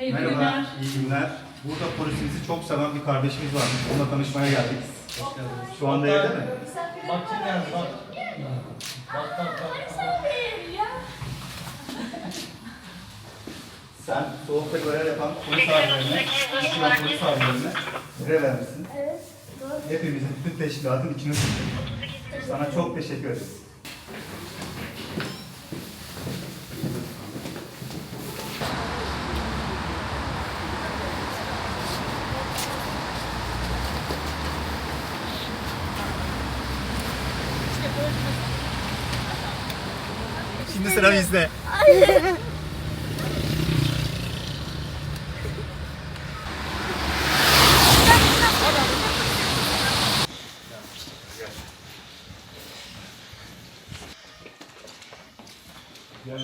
İyi Merhaba, iyi günler. Burada polisimizi çok seven bir kardeşimiz var. Onunla tanışmaya geldik. Şu anda evde mi? Bak kim geldi bak. Bak bak bak. Sen soğukta görev yapan polis abilerine, işçiler polis abilerine görev vermişsin. Evet, doğru. Hepimizin, bütün teşkilatın içine tuttuk. Sana çok teşekkür ederiz. Şimdi sıra bizde. Gel.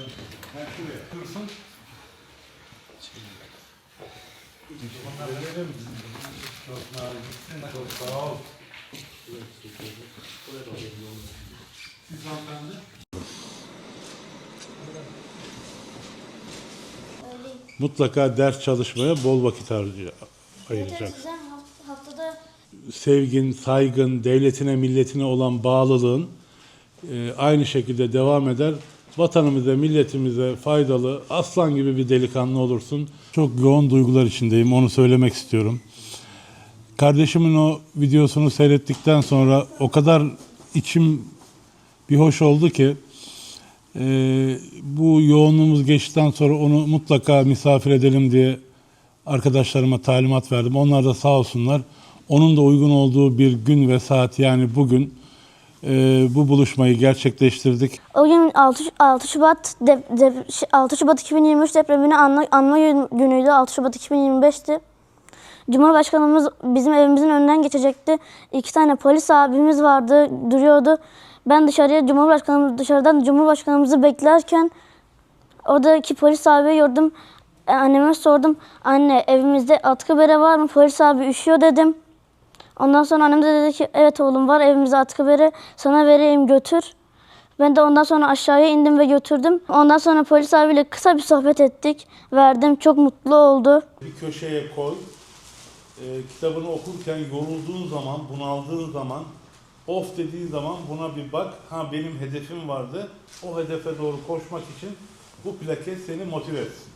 Ben şuraya dursun. Çok naziksin, çok sağ ol. Siz hanımefendi? Mutlaka ders çalışmaya bol vakit harcay- Evet, ayıracaksın. evet, Haftada Sevgin, saygın, devletine, milletine olan bağlılığın e, aynı şekilde devam eder. Vatanımıza, milletimize faydalı, aslan gibi bir delikanlı olursun. Çok yoğun duygular içindeyim, onu söylemek istiyorum. Kardeşimin o videosunu seyrettikten sonra o kadar içim bir hoş oldu ki e, bu yoğunluğumuz geçtikten sonra onu mutlaka misafir edelim diye arkadaşlarıma talimat verdim. Onlar da sağ olsunlar. Onun da uygun olduğu bir gün ve saat yani bugün e, bu buluşmayı gerçekleştirdik. O gün 6, 6 Şubat dep- şey, 6 Şubat 2023 depremini anma, anma gün- günüydü. 6 Şubat 2025'ti. Cumhurbaşkanımız bizim evimizin önünden geçecekti. İki tane polis abimiz vardı, duruyordu. Ben dışarıya Cumhurbaşkanımız dışarıdan Cumhurbaşkanımızı beklerken oradaki polis abiyi gördüm. E, Anneme sordum. Anne evimizde atkı bere var mı? Polis abi üşüyor dedim. Ondan sonra annem de dedi ki evet oğlum var evimizde atkı bere sana vereyim götür. Ben de ondan sonra aşağıya indim ve götürdüm. Ondan sonra polis abiyle kısa bir sohbet ettik. Verdim çok mutlu oldu. Bir köşeye koy. E, kitabını okurken yorulduğun zaman, bunaldığın zaman, of dediğin zaman buna bir bak. Ha benim hedefim vardı. O hedefe doğru koşmak için bu plaket seni motive etsin.